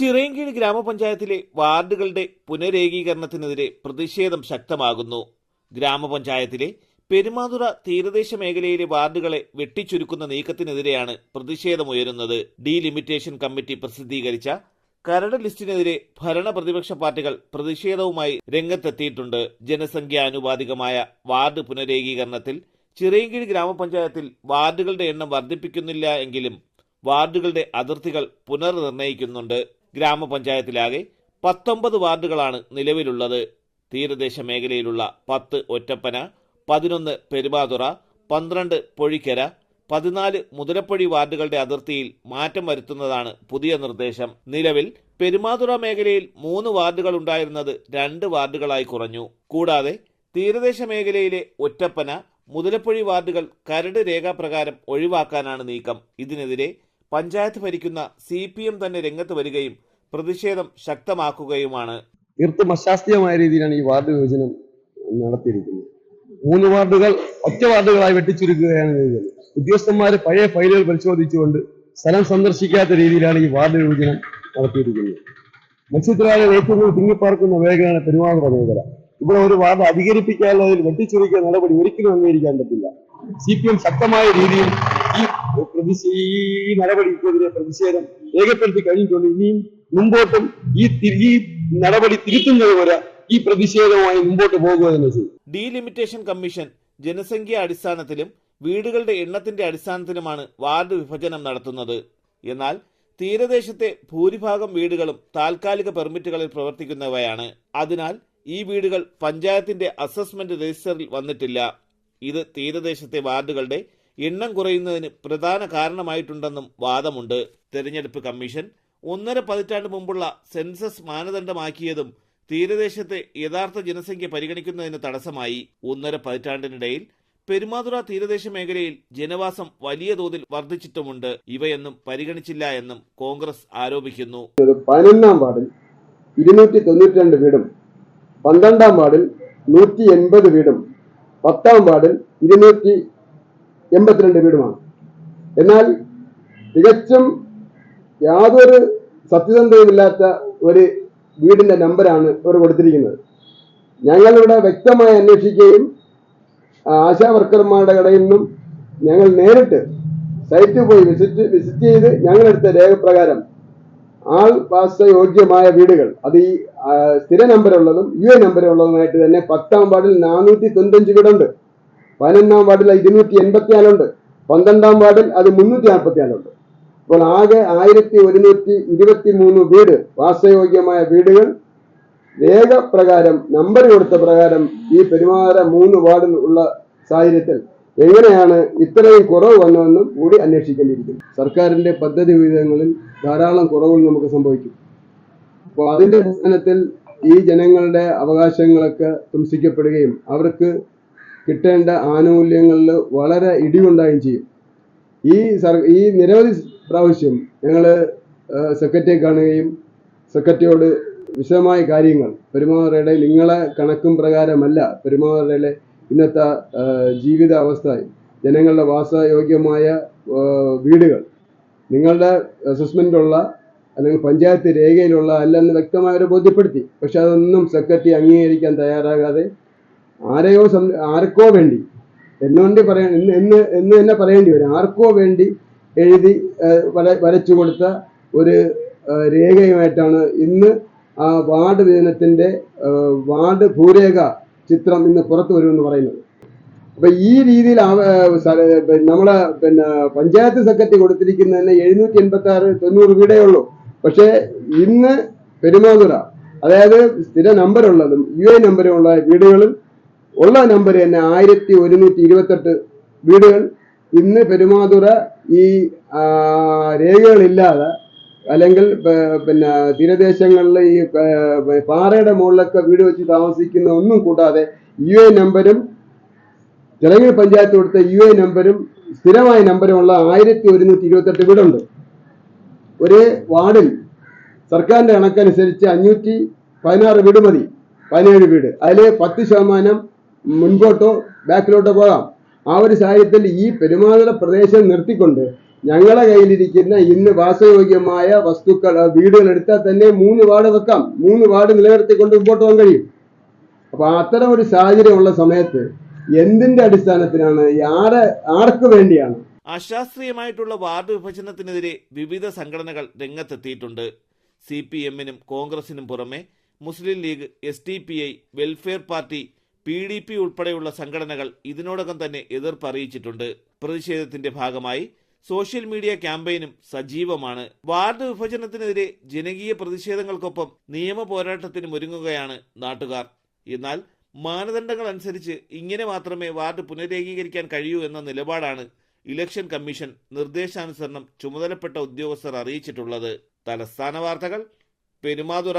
ചിറയൻകീഴ് ഗ്രാമപഞ്ചായത്തിലെ വാർഡുകളുടെ പുനരേകീകരണത്തിനെതിരെ പ്രതിഷേധം ശക്തമാകുന്നു. ഗ്രാമപഞ്ചായത്തിലെ പെരുമാതുറ തീരദേശ മേഖലയിലെ വാർഡുകളെ വെട്ടിച്ചുരുക്കുന്ന നീക്കത്തിനെതിരെയാണ് പ്രതിഷേധമുയരുന്നത്. ഡീലിമിറ്റേഷൻ കമ്മിറ്റി പ്രസിദ്ധീകരിച്ച കരട് ലിസ്റ്റിനെതിരെ ഭരണപ്രതിപക്ഷ പാർട്ടികൾ പ്രതിഷേധവുമായി രംഗത്തെത്തിയിട്ടുണ്ട്. ജനസംഖ്യാനുപാതികമായ വാർഡ് പുനരേകീകരണത്തിൽ ചിറയൻകീഴ് ഗ്രാമപഞ്ചായത്തിൽ വാർഡുകളുടെ എണ്ണം വർദ്ധിപ്പിക്കുന്നില്ല എങ്കിലും വാർഡുകളുടെ അതിർത്തികൾ പുനർനിർണയിക്കുന്നുണ്ട് ഗ്രാമപഞ്ചായത്തിലാകെ പത്തൊമ്പത് വാർഡുകളാണ് നിലവിലുള്ളത്. തീരദേശ മേഖലയിലുള്ള പത്ത് ഒറ്റപ്പന പതിനൊന്ന് പെരുമാതുറ പന്ത്രണ്ട് പൊഴിക്കര പതിനാല് മുതലപ്പൊഴി വാർഡുകളുടെ അതിർത്തിയിൽ മാറ്റം വരുത്തുന്നതാണ് പുതിയ നിർദ്ദേശം. നിലവിൽ പെരുമാതുറ മേഖലയിൽ മൂന്ന് വാർഡുകൾ ഉണ്ടായിരുന്നത് രണ്ട് വാർഡുകളായി കുറഞ്ഞു. കൂടാതെ തീരദേശ മേഖലയിലെ ഒറ്റപ്പന മുതലപ്പൊഴി വാർഡുകൾ കരട് രേഖാപ്രകാരം ഒഴിവാക്കാനാണ് നീക്കം. ഇതിനെതിരെ പഞ്ചായത്ത് ഭരിക്കുന്ന സി പി എം തന്നെ രംഗത്ത് വരികയും പ്രതിഷേധം ശക്തമാക്കുകയുമാണ്. തീർത്തും അശാസ്ത്രീയമായ രീതിയിലാണ് ഈ വാർഡ് വിഭജനം നടത്തിയിരിക്കുന്നത്. മൂന്ന് വാർഡുകൾ ഒറ്റ വാർഡുകളായി വെട്ടിച്ചുരുക്കുകയാണ് ചെയ്തത് ഉദ്യോഗസ്ഥന്മാർ പഴയ ഫയലുകൾ പരിശോധിച്ചുകൊണ്ട് സ്ഥലം സന്ദർശിക്കാത്ത രീതിയിലാണ് ഈ വാർഡ് വിഭജനം നടത്തിയിരിക്കുന്നത്. മത്സ്യത്തൊഴിലാളികൾ ഏറ്റവും കൂടുതൽ തിങ്ങിപ്പാർക്കുന്ന മേഖലയാണ് പെരുമാതുറ മേഖല. ഇവിടെ ഒരു വാർഡ് അധികരിപ്പിക്കാനുള്ളതിൽ വെട്ടിച്ചുരുക്കിയ നടപടി ഒരിക്കലും അംഗീകരിക്കാൻ പറ്റില്ല. സി പി എം ശക്തമായ രീതിയിൽ ഈ പ്രതിഷേ ഈ നടപടിക്കെതിരെ പ്രതിഷേധം രേഖപ്പെടുത്തി കഴിഞ്ഞിട്ടുണ്ട്. ഇനിയും മുമ്പോട്ടും ഈ ഈ നടപടി തിരുത്തുന്നത് വരെ ഈ പ്രതിഷേധവുമായി മുമ്പോട്ട് പോകുക തന്നെ ചെയ്യും. ഡീലിമിറ്റേഷൻ കമ്മീഷൻ ജനസംഖ്യ അടിസ്ഥാനത്തിലും വീടുകളുടെ എണ്ണത്തിന്റെ അടിസ്ഥാനത്തിലുമാണ് വാർഡ് വിഭജനം നടത്തുന്നത്. എന്നാൽ തീരദേശത്തെ ഭൂരിഭാഗം വീടുകളും താൽക്കാലിക പെർമിറ്റുകളിൽ പ്രവർത്തിക്കുന്നവയാണ്. അതിനാൽ ഈ വീടുകൾ പഞ്ചായത്തിന്റെ അസസ്മെന്റ് രജിസ്റ്ററിൽ വന്നിട്ടില്ല. ഇത് തീരദേശത്തെ വാർഡുകളുടെ എണ്ണം കുറയുന്നതിന് പ്രധാന കാരണമായിട്ടുണ്ടെന്നും വാദമുണ്ട്. തെരഞ്ഞെടുപ്പ് കമ്മീഷൻ ഒന്നര പതിറ്റാണ്ട് മുമ്പുള്ള സെൻസസ് മാനദണ്ഡമാക്കിയതും തീരദേശത്തെ യഥാർത്ഥ ജനസംഖ്യ പരിഗണിക്കുന്നതിന് തടസ്സമായി. ഒന്നര പതിറ്റാണ്ടിനിടയിൽ പെരുമാതുറ തീരദേശ മേഖലയിൽ ജനവാസം വലിയ തോതിൽ വർദ്ധിച്ചിട്ടുമുണ്ട്. ഇവയൊന്നും പരിഗണിച്ചില്ല എന്നും കോൺഗ്രസ് ആരോപിക്കുന്നു. പതിനൊന്നാം വാർഡിൽ ഇരുന്നൂറ്റി തൊണ്ണൂറ്റി രണ്ട് വീടും പന്ത്രണ്ടാം വാർഡിൽ നൂറ്റി എൺപത് വീടും പത്താം വാർഡിൽ ഇരുന്നൂറ്റി എൺപത്തിരണ്ട് വീടുമാണ്. എന്നാൽ തികച്ചും യാതൊരു സത്യസന്ധതയുമില്ലാത്ത ഒരു വീടിന്റെ നമ്പരാണ് ഇവർ കൊടുത്തിരിക്കുന്നത്. ഞങ്ങളിവിടെ വ്യക്തമായി അന്വേഷിക്കുകയും ആശാ വർക്കർമാരുടെ കടയിൽ നിന്നും ഞങ്ങൾ നേരിട്ട് സൈറ്റിൽ പോയി വിസിറ്റ് വിസിറ്റ് ചെയ്ത് ഞങ്ങളെടുത്ത രേഖപ്രകാരം ആൾ വാസയോഗ്യമായ വീടുകൾ അത് ഈ സ്ഥിര നമ്പറുള്ളതും യു എ നമ്പറുള്ളതുമായിട്ട് തന്നെ പത്താം വാർഡിൽ നാനൂറ്റി തൊണ്ണൂറ്റഞ്ച് വീടുണ്ട്. പതിനൊന്നാം വാർഡിൽ ഇരുന്നൂറ്റി എൺപത്തിനാലുണ്ട് പന്ത്രണ്ടാം വാർഡിൽ അത് മുന്നൂറ്റി നാൽപ്പത്തിനാലുണ്ട് അപ്പോൾ ആകെ ആയിരത്തി ഒരുന്നൂറ്റി ഇരുപത്തി മൂന്ന് വീട് വാസയോഗ്യമായ വീടുകൾ. രേഖപ്രകാരം നമ്പർ കൊടുത്ത പ്രകാരം ഈ പെരുമാറ മൂന്ന് വാർഡിൽ ഉള്ള സാഹചര്യത്തിൽ എങ്ങനെയാണ് ഇത്രയും കുറവ് വന്നതെന്നും കൂടി അന്വേഷിക്കേണ്ടിയിരിക്കുന്നു. സർക്കാരിന്റെ പദ്ധതി വിഹിതങ്ങളിൽ ധാരാളം കുറവുകൾ നമുക്ക് സംഭവിക്കും. അപ്പോൾ അതിന്റെ അടിസ്ഥാനത്തിൽ ഈ ജനങ്ങളുടെ അവകാശങ്ങളൊക്കെ തുംസിക്കപ്പെടുകയും അവർക്ക് കിട്ടേണ്ട ആനുകൂല്യങ്ങളിൽ വളരെ ഇടിവുണ്ടാകുകയും ചെയ്യും. ഈ സർ ഈ നിരവധി പ്രാവശ്യം ഞങ്ങൾ സെക്രട്ടറിയെ കാണുകയും സെക്രട്ടറിയോട് വിശദമായ കാര്യങ്ങൾ പെരുമാറയുടെ നിങ്ങളെ കണക്കും പ്രകാരമല്ല പെരുമാറയുടെ ഇന്നത്തെ ജീവിത അവസ്ഥ ജനങ്ങളുടെ വാസയോഗ്യമായ വീടുകൾ നിങ്ങളുടെ അസസ്മെന്റുള്ള അല്ലെങ്കിൽ പഞ്ചായത്ത് രേഖയിലുള്ള അല്ലെന്ന് വ്യക്തമായി അവരെ ബോധ്യപ്പെടുത്തി. പക്ഷെ അതൊന്നും സെക്രട്ടറി അംഗീകരിക്കാൻ തയ്യാറാകാതെ ആരെയോ ആർക്കോ വേണ്ടി. എന്നുകൊണ്ട് പറയാൻ എന്ന് എന്ന് തന്നെ പറയേണ്ടി വരും. ആർക്കോ വേണ്ടി എഴുതി വര വരച്ചു കൊടുത്ത ഒരു രേഖയുമായിട്ടാണ് ഇന്ന് ആ വാർഡ് വിഭജനത്തിന്റെ വാർഡ് ഭൂരേഖ ചിത്രം ഇന്ന് പുറത്തു വരുമെന്ന് പറയുന്നത്. അപ്പൊ ഈ രീതിയിൽ നമ്മളെ പിന്നെ പഞ്ചായത്ത് സെക്രട്ടറി കൊടുത്തിരിക്കുന്ന തന്നെ എഴുന്നൂറ്റി എൺപത്തി ആറ് തൊണ്ണൂറ് വീടേ ഉള്ളൂ. പക്ഷേ ഇന്ന് പെരുമാതുറ അതായത് സ്ഥിര നമ്പറുള്ളതും യു എ നമ്പറുള്ള വീടുകളും ഉള്ള നമ്പർ തന്നെ ആയിരത്തി ഒരുന്നൂറ്റി ഇരുപത്തെട്ട് വീടുകൾ. ഇന്ന് പെരുമാതുറ ഈ രേഖകളില്ലാതെ അല്ലെങ്കിൽ പിന്നെ തീരദേശങ്ങളിൽ ഈ പാറയുടെ മുകളിലൊക്കെ വീട് വെച്ച് താമസിക്കുന്ന ഒന്നും കൂടാതെ യു എ നമ്പരും ജലങ്ങൾ പഞ്ചായത്ത് കൊടുത്ത യു എ നമ്പരും സ്ഥിരമായ നമ്പരുമുള്ള ആയിരത്തി ഒരുന്നൂറ്റി ഇരുപത്തെട്ട് വീടുണ്ട്. ഒരേ വാർഡിൽ സർക്കാരിന്റെ കണക്കനുസരിച്ച് അഞ്ഞൂറ്റി പതിനാറ് വീട് മതി. പതിനേഴ് വീട്. അതിൽ പത്ത് ശതമാനം മുൻപോട്ടോ ബാക്കിലോട്ടോ പോകാം. ആ ഒരു സാഹചര്യത്തിൽ ഈ പെരുമാതല പ്രദേശം നിർത്തിക്കൊണ്ട് ഞങ്ങളെ കയ്യിലിരിക്കുന്ന ഇന്ന് വാസയോഗ്യമായ വസ്തുക്കൾ വീടുകൾ എടുത്താൽ തന്നെ മൂന്ന് വാർഡ് വെക്കാം. മൂന്ന് വാർഡ് നിലനിർത്തിക്കൊണ്ട് മുമ്പോട്ട് പോകാൻ കഴിയും. അപ്പൊ അത്തരം ഒരു സാഹചര്യമുള്ള സമയത്ത് എന്തിന്റെ അടിസ്ഥാനത്തിലാണ് ആരെ ആർക്ക് വേണ്ടിയാണ്? അശാസ്ത്രീയമായിട്ടുള്ള വാർഡ് വിഭജനത്തിനെതിരെ വിവിധ സംഘടനകൾ രംഗത്തെത്തിയിട്ടുണ്ട്. സി പി എമ്മിനും കോൺഗ്രസിനും പുറമെ Muslim League S welfare party P D P ഉൾപ്പെടെയുള്ള സംഘടനകൾ ഇതിനോടകം തന്നെ എതിർപ്പ് അറിയിച്ചിട്ടുണ്ട്. പ്രതിഷേധത്തിന്റെ ഭാഗമായി സോഷ്യൽ മീഡിയ ക്യാമ്പയിനും സജീവമാണ്. വാർഡ് വിഭജനത്തിനെതിരെ ജനകീയ പ്രതിഷേധങ്ങൾക്കൊപ്പം നിയമ പോരാട്ടത്തിനും ഒരുങ്ങുകയാണ് നാട്ടുകാർ. എന്നാൽ മാനദണ്ഡങ്ങൾ അനുസരിച്ച് ഇങ്ങനെ മാത്രമേ വാർഡ് പുനരേകീകരിക്കാൻ കഴിയൂ എന്ന നിലപാടാണ് ഇലക്ഷൻ കമ്മീഷൻ നിർദ്ദേശാനുസരണം ചുമതലപ്പെട്ട ഉദ്യോഗസ്ഥർ അറിയിച്ചിട്ടുള്ളത്. തലസ്ഥാന വാർത്തകൾ പെരുമാതുറ